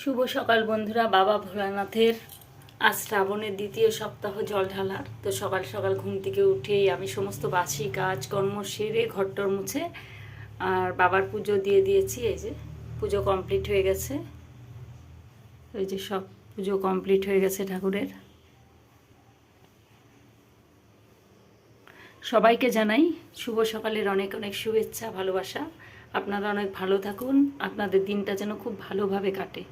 শুভ সকাল বন্ধুরা, বাবা ভোলানাথের। আজ শ্রাবণের দ্বিতীয় সপ্তাহ জল ঢালার তো সকাল সকাল ঘুম থেকে উঠেই আমি সমস্ত বাসি কাজ কর্ম সেরে ঘরটর মুছে আর বাবার পুজো দিয়ে দিয়েছি, এই যে পুজো কমপ্লিট হয়ে গেছে। ওই যে সব পুজো কমপ্লিট হয়ে গেছে ঠাকুরের। সবাইকে জানাই শুভ সকালের অনেক অনেক শুভেচ্ছা, ভালোবাসা। আপনারা অনেক ভালো থাকুন, আপনাদের দিনটা যেন খুব ভালোভাবে কাটে।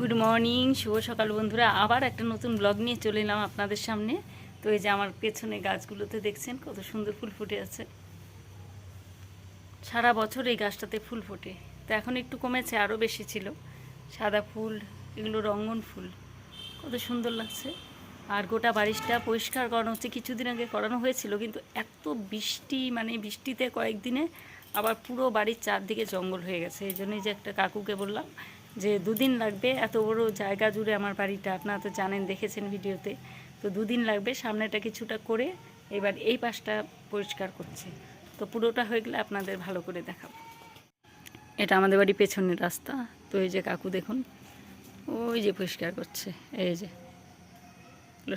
গুড মর্নিং শুভ সকাল বন্ধুরা। আবার একটা নতুন ব্লগ নিয়ে চলে এলাম আপনাদের সামনে। তো এই যে আমার পেছনে গাছগুলোতে দেখছেন, কত সুন্দর ফুল ফুটে আছে। সারা বছর এই গাছটাতে ফুল ফোটে। তো এখন একটু কমেছে আরও বেশি ছিল। সাদা ফুল, এগুলো রঙন ফুল। কত সুন্দর লাগছে। আর গোটা বারিশটা পরিষ্কার করানো হচ্ছে। কিছুদিন আগে করানো হয়েছিল, কিন্তু এত বৃষ্টি মানে বৃষ্টিতে কয়েকদিনে আবার পুরো বাড়ির চারদিকে জঙ্গল হয়ে গেছে। এই জন্যই যে একটা কাকুকে বললাম যে দুদিন লাগবে এত বড় জায়গা জুড়ে আমার বাড়িটা। আপনারা তো জানেন, দেখেছেন ভিডিওতে। তো দুদিন লাগবে সামনেটা কিছুটা করে এবার এই পাশটা পরিষ্কার করছে। তো পুরোটা হয়ে গেলে আপনাদের ভালো করে দেখাবো। এটা আমাদের বাড়ি পেছনের রাস্তা। তো এই যে কাকু দেখুন, ওই যে পরিষ্কার করছে, এই যে।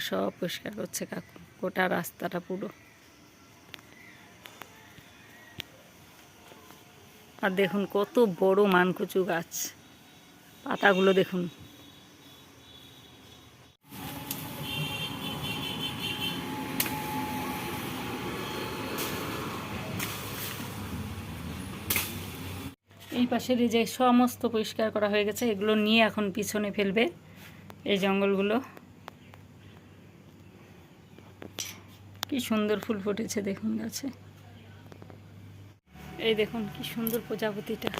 সব পরিষ্কার করছে কাকু, গোটা রাস্তাটা পুরো। আর দেখুন কত বড় মানকুচু গাছ। পাতাগুলো দেখুন। এই পাশের এই যে সমস্ত পরিষ্কার করা হয়ে গেছে, এগুলো নিয়ে এখন পিছনে ফেলবে এই জঙ্গলগুলো। কি সুন্দর ফুল ফুটেছে দেখুন গাছে। এই দেখুন কি সুন্দর প্রজাপতিটা।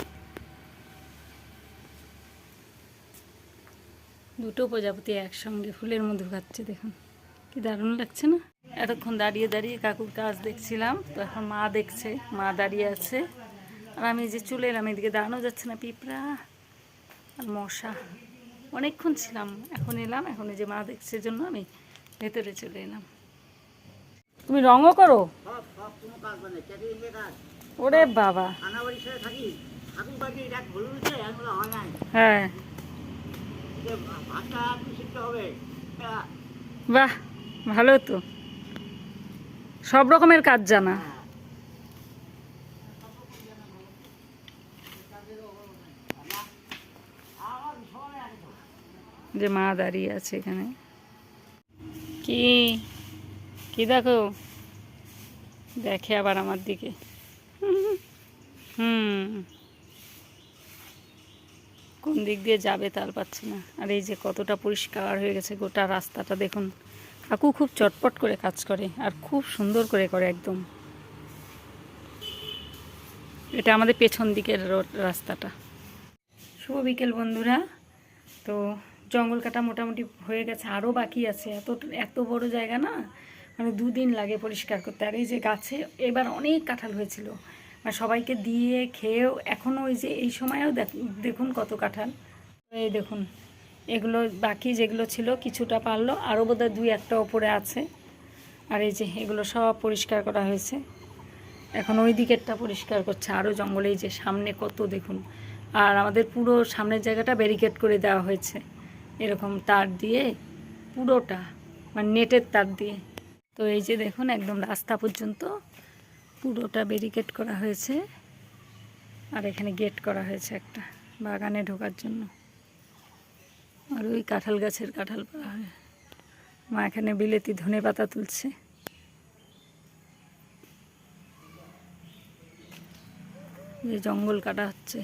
দুটো প্রজাপতি একসঙ্গে ফুলের মধু খাচ্ছে দেখুন। কি দারুণ লাগছে না? এতক্ষণ দাঁড়িয়ে দাঁড়িয়ে কাকুর কাজ দেখছিলাম তো এখন মা দেখছে মা দাঁড়িয়ে আছে। আর আমি যে চলে এলাম এদিকে দাঁড়ানো যাচ্ছে না পিঁপড়া আর মশা। অনেকক্ষণ ছিলাম এখন এলাম এখন এই যে মা দেখছে জন্য আমি ভেতরে চলে এলাম। তুমি রঙও করো? ওরে বাবা। আনাবাড়ির ভাষা শিখতে হবে হ্যাঁ, বাহ ভালো তো। সব রকমের কাজ জানা। যে মা দাঁড়িয়ে আছে এখানে। কি? কি দেখো? দেখে আবার আমার দিকে। হুম। কোন দিক দিয়ে যাবে তার পাচ্ছি না। আর এই যে কতটা পরিষ্কার হয়ে গেছে গোটা রাস্তাটা দেখুন। কাকু খুব চটপট করে কাজ করে আর খুব সুন্দর করে করে একদম। এটা আমাদের পেছন দিকের রাস্তাটা। শুভ বিকেল বন্ধুরা। তো জঙ্গল কাটা মোটামুটি হয়ে গেছে, আরও বাকি আছে। এত এত বড় জায়গা না মানে দুদিন লাগে পরিষ্কার করতে। আর এই যে গাছে এবার অনেক কাঁঠাল হয়েছিল। মানে সবাইকে দিয়ে খেয়েও এখনও ওই যে এই সময়েও দেখ- দেখুন কত কাঁঠাল। এই দেখুন, এগুলো বাকি যেগুলো ছিল কিছুটা পারল আরও বোধহয় দুই একটা ওপরে আছে। আর এই যে এগুলো সব পরিষ্কার করা হয়েছে। এখন ওই দিকেরটা পরিষ্কার করছে আরও জঙ্গলে যে সামনে কত দেখুন। আর আমাদের পুরো সামনের জায়গাটা ব্যারিকেড করে দেওয়া হয়েছে। এরকম তার দিয়ে, পুরোটা মানে নেটের তার দিয়ে। তো এই যে দেখুন, একদম রাস্তা পর্যন্ত পুরোটা ব্যারিকেড করা হয়েছে। আর এখানে গেট করা হয়েছে একটা, বাগানে ঢোকার জন্য। আর ওই কাঁঠাল গাছের কাঁঠাল পাড়া হয়। মা এখানে বিলেতি ধনে পাতা তুলছে। যে জঙ্গল কাটা হচ্ছে।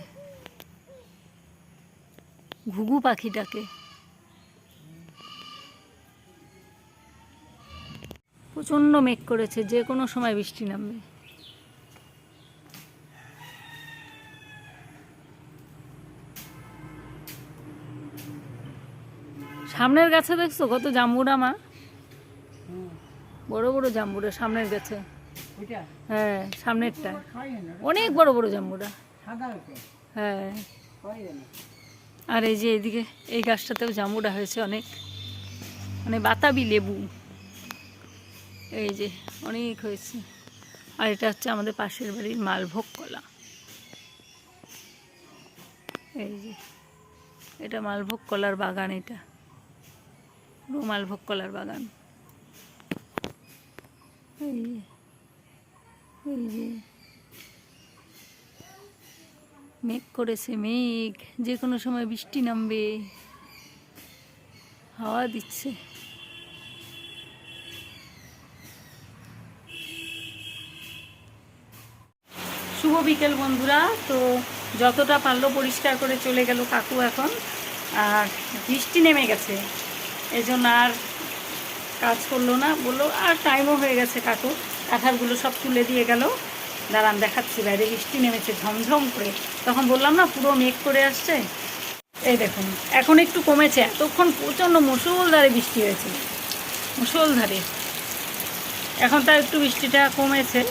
ঘুঘু পাখিটাকে। প্রচণ্ড মেঘ করেছে, যে কোনো সময় বৃষ্টি নামবে। সামনের গাছে দেখছ? কত জাম্বুরা মা। বড় বড় জাম্বুরা সামনের গাছে। হ্যাঁ সামনেরটা। অনেক বড় বড় জাম্বুরা। হ্যাঁ। আর এই যে এদিকে এই গাছটাতেও জাম্বুরা হয়েছে অনেক। মানে বাতাবি লেবু। এই যে অনেক হয়েছে। আর এটা হচ্ছে আমাদের পাশের বাড়ির মালভোগ কলা। এই যে এটা মালভোগ কলার বাগান এটা। পুরো ভোগ কলার বাগান। এই যে, এই যে। মেঘ করেছে মেঘ যে কোনো সময় বৃষ্টি নামবে। হাওয়া দিচ্ছে। শুভ বিকেল বন্ধুরা তো যতটা পারল পরিষ্কার করে চলে গেল কাকু এখন আর বৃষ্টি নেমে গেছে। এই জন্য আর কাজ করল না। বলল, আর টাইমও হয়ে গেছে কাকু। কাঁঠালগুলো সব তুলে দিয়ে গেল। দাঁড়ান দেখাচ্ছি, বাইরে বৃষ্টি নেমেছে ঝমঝম করে। তখন বললাম, না, পুরো মেঘ করে আসছে। এই দেখুন, এখন একটু কমেছে। এতক্ষণ প্রচণ্ড মুসলধারে বৃষ্টি হয়েছে। মুসলধারে এখন তার একটু বৃষ্টিটা কমেছে।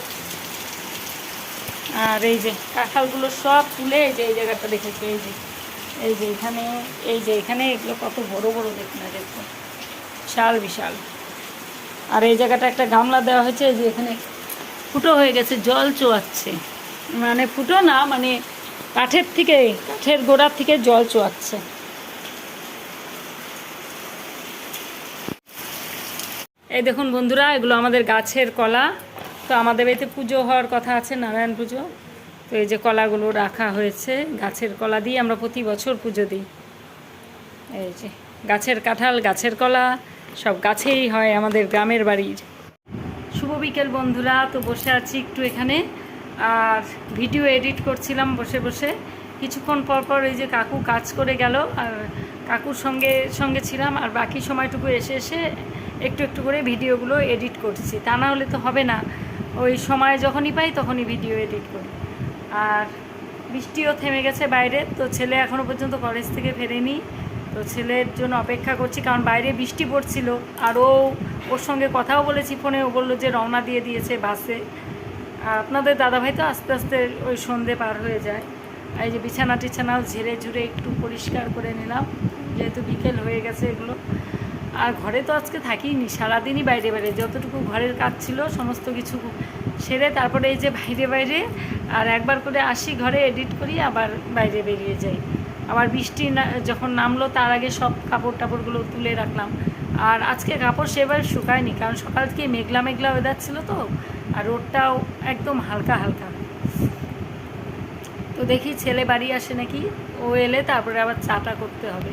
আর এই যে কাঁঠালগুলো সব তুলে যে, এই জায়গাটা দেখেছি, এই যে। এই যে এখানে, এই যে এখানে এগুলো কত বড় বড় দেখুন দেখুন। বিশাল বিশাল। আর এই জায়গাটা একটা গামলা দেওয়া হয়েছে, এই যে এখানে ফুটো হয়ে গেছে, জল চোয়াচ্ছে। মানে ফুটো না মানে কাঠের থেকে, কাঠের গোড়ার থেকে জল চোয়াচ্ছে। এই দেখুন বন্ধুরা, এগুলো আমাদের গাছের কলা। তো আমাদের বাড়িতে পুজো হওয়ার কথা আছে, নারায়ণ পুজো। এই যে কলাগুলো রাখা হয়েছে, গাছের কলা দিয়ে আমরা প্রতি বছর পুজো দিই। এই যে গাছের কাঁঠাল, গাছের কলা, সব গাছেই হয় আমাদের গ্রামের বাড়ির। শুভ বিকেল বন্ধুরা, তো বসে আছি একটু এখানে। আর ভিডিও এডিট করছিলাম বসে বসে। কিছুক্ষণ পর পর এই যে কাকু কাজ করে গেল, আর কাকুর সঙ্গে সঙ্গে ছিলাম, আর বাকি সময়টুকু এসে এসে একটু একটু করে ভিডিওগুলো এডিট করছি। তা না হলে তো হবে না। ওই সময় যখনই পাই তখনই ভিডিও এডিট করি। আর বৃষ্টিও থেমে গেছে বাইরে, তো ছেলে এখনও পর্যন্ত কলেজ থেকে ফেরেনি, তো ছেলের জন্য অপেক্ষা করছি, কারণ বাইরে বৃষ্টি পড়ছিল। আর ও ওর সঙ্গে কথাও বলেছি ফোনে, ও বলল যে রওনা দিয়ে দিয়েছে বাসে। আর আপনাদের দাদাভাই তো আস্তে আস্তে ওই সন্ধে পার হয়ে যায়। এই যে বিছানা টিছানাও ঝেড়ে ঝুড়ে একটু পরিষ্কার করে নিলাম, যেহেতু বিকেল হয়ে গেছে এগুলো। আর ঘরে তো আজকে থাকিনি, সারাদিনই বাইরে বাইরে যতটুকু ঘরের কাজ ছিল, সমস্ত কিছু সেরে তারপরে এই যে বাইরে বাইরে, আর একবার করে আসি ঘরে এডিট করি, আবার বাইরে বেরিয়ে যাই। আবার বৃষ্টি যখন নামলো, তার আগে সব কাপড় টাপড়গুলো তুলে রাখলাম। আর আজকে কাপড় সেবার শুকায়নি, কারণ সকাল থেকে মেঘলা মেঘলা ওয়েদার ছিল তো, আর রোদটাও একদম হালকা হালকা। তো দেখি ছেলে বাড়ি আসে নাকি? ও এলে তারপরে আবার চাটা করতে হবে।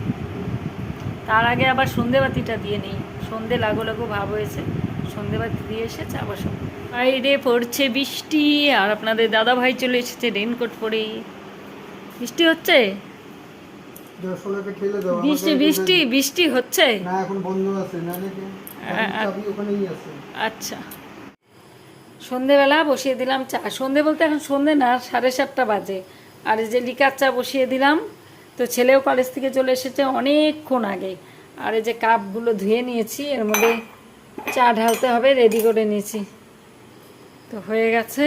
তার আগে আবার সন্ধেবাতিটা দিয়ে নেই। সন্ধে লাগো লাগো ভাব হয়েছে। সন্ধেবাতি দিয়ে এসে চা বসাবো বাইরে পড়ছে বৃষ্টি আর আপনাদের দাদা ভাই চলে এসেছে রেনকোট পরে বৃষ্টি হচ্ছে? বৃষ্টি বৃষ্টি বৃষ্টি হচ্ছে? আচ্ছা। সন্ধেবেলা বসিয়ে দিলাম চা। সন্ধে বলতে এখন সন্ধে না সাড়ে সাতটা বাজে। আর এই যে লিকার চা বসিয়ে দিলাম তো ছেলেও কলেজ থেকে চলে এসেছে অনেকক্ষণ আগে। আর এই যে কাপগুলো ধুয়ে নিয়েছি এর মধ্যে চা ঢালতে হবে রেডি করে নিয়েছি। তো হয়ে গেছে।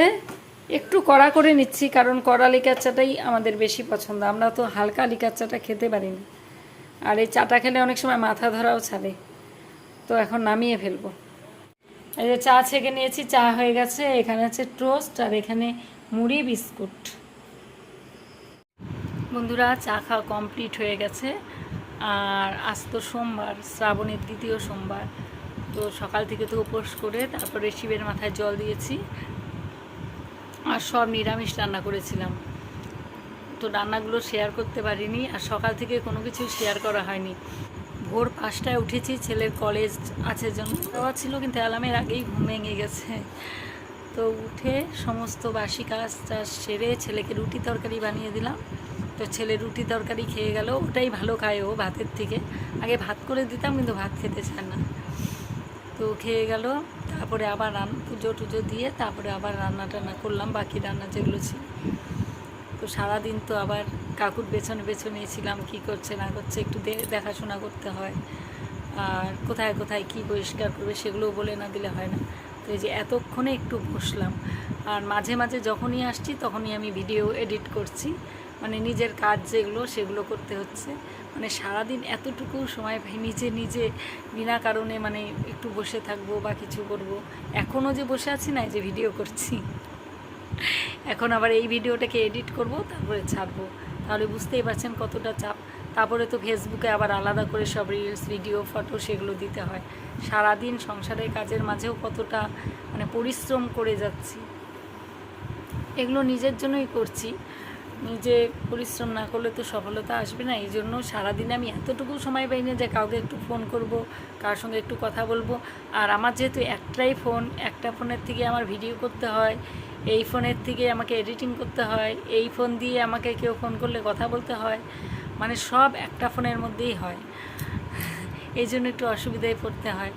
একটু কড়া করে নিচ্ছি, কারণ কড়া লিকার চাটাই আমাদের বেশি পছন্দ। আমরা তো হালকা লিকার চাটা খেতে পারি না আর এই চাটা খেলে অনেক সময় মাথা ধরাও ছাড়ে। তো এখন নামিয়ে ফেলব। এই যে চা ছেঁকে নিয়েছি, চা হয়ে গেছে। এখানে আছে টোস্ট আর এখানে মুড়ি, বিস্কুট। বন্ধুরা, চা খাওয়া কমপ্লিট হয়ে গেছে। আর আজ তো সোমবার, শ্রাবণের দ্বিতীয় সোমবার। তো সকাল থেকে তো উপোস করে তারপরে শিবের মাথায় জল দিয়েছি আর সব নিরামিষ রান্না করেছিলাম। তো রান্নাগুলো শেয়ার করতে পারিনি আর সকাল থেকে কোনো কিছু শেয়ার করা হয়নি। ভোর পাঁচটায় উঠেছি, ছেলের কলেজ আছে জন্য। দেওয়া ছিল কিন্তু অ্যালার্মের আগেই ঘুম ভেঙে গেছে। তো উঠে সমস্ত বাসি কাজ টাজ সেরে ছেলেকে রুটি তরকারি বানিয়ে দিলাম। তো ছেলে রুটি তরকারি খেয়ে গেল, ওটাই ভালো খায় ও ভাতের থেকে। আগে ভাত করে দিতাম কিন্তু ভাত খেতে চায় না। তো খেয়ে গেল। তারপরে আবার পুজো টুজো দিয়ে তারপরে আবার রান্না টান্না করলাম, বাকি রান্না যেগুলো ছিল। তো সারাদিন তো আবার কাকুর পেছনে পেছনে ছিলাম, কী করছে না করছে একটু দেখাশোনা করতে হয়। আর কোথায় কোথায় কি পরিষ্কার করবে সেগুলোও বলে না দিলে হয় না। তো এই যে এতক্ষণে একটু বসলাম। আর মাঝে মাঝে যখনই আসছি তখনই আমি ভিডিও এডিট করছি। মানে নিজের কাজ যেগুলো সেগুলো করতে হচ্ছে। মানে সারাদিন এতটুকু সময় পাই নিজে নিজে বিনা কারণে মানে একটু বসে থাকব বা কিছু করব। এখনও যে বসে আছি না যে ভিডিও করছি। এখন আবার এই ভিডিওটাকে এডিট করব, তারপরে ছাড়বো। তাহলে বুঝতেই পারছেন কতটা চাপ। তারপরে তো ফেসবুকে আবার আলাদা করে সব রিলস ভিডিও ফটো সেগুলো দিতে হয়। সারাদিন সংসারের কাজের মাঝেও কতটা মানে পরিশ্রম করে যাচ্ছি। এগুলো নিজের জন্যই করছি। নিজে পরিশ্রম না করলে তো সফলতা আসবে না, এই জন্য সারাদিন আমি এতটুকু সময় পাই না যে কাউকে একটু ফোন করব, কার সঙ্গে একটু কথা বলব। আর আমার যেহেতু একটাই ফোন একটা ফোনের থেকে আমার ভিডিও করতে হয়, এই ফোনের থেকে আমাকে এডিটিং করতে হয়, এই ফোন দিয়ে আমাকে কেউ ফোন করলে কথা বলতে হয় মানে সব একটা ফোনের মধ্যেই হয়। এই জন্য একটু অসুবিধায় পড়তে হয়।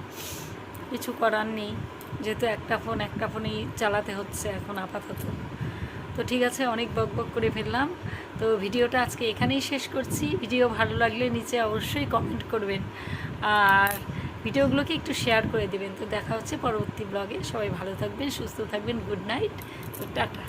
কিছু করার নেই, যেহেতু একটা ফোন একটা ফোনেই চালাতে হচ্ছে এখন আপাতত। তো ঠিক আছে, অনেক বক বক করে ফেললাম। তো ভিডিওটা আজকে এখানেই শেষ করছি। ভিডিও ভালো লাগলে নিচে অবশ্যই কমেন্ট করবেন। আর ভিডিওগুলোকে একটু শেয়ার করে দেবেন। তো দেখা হচ্ছে পরবর্তী ব্লগে সবাই ভালো থাকবেন, সুস্থ থাকবেন গুড নাইট তো টাটা।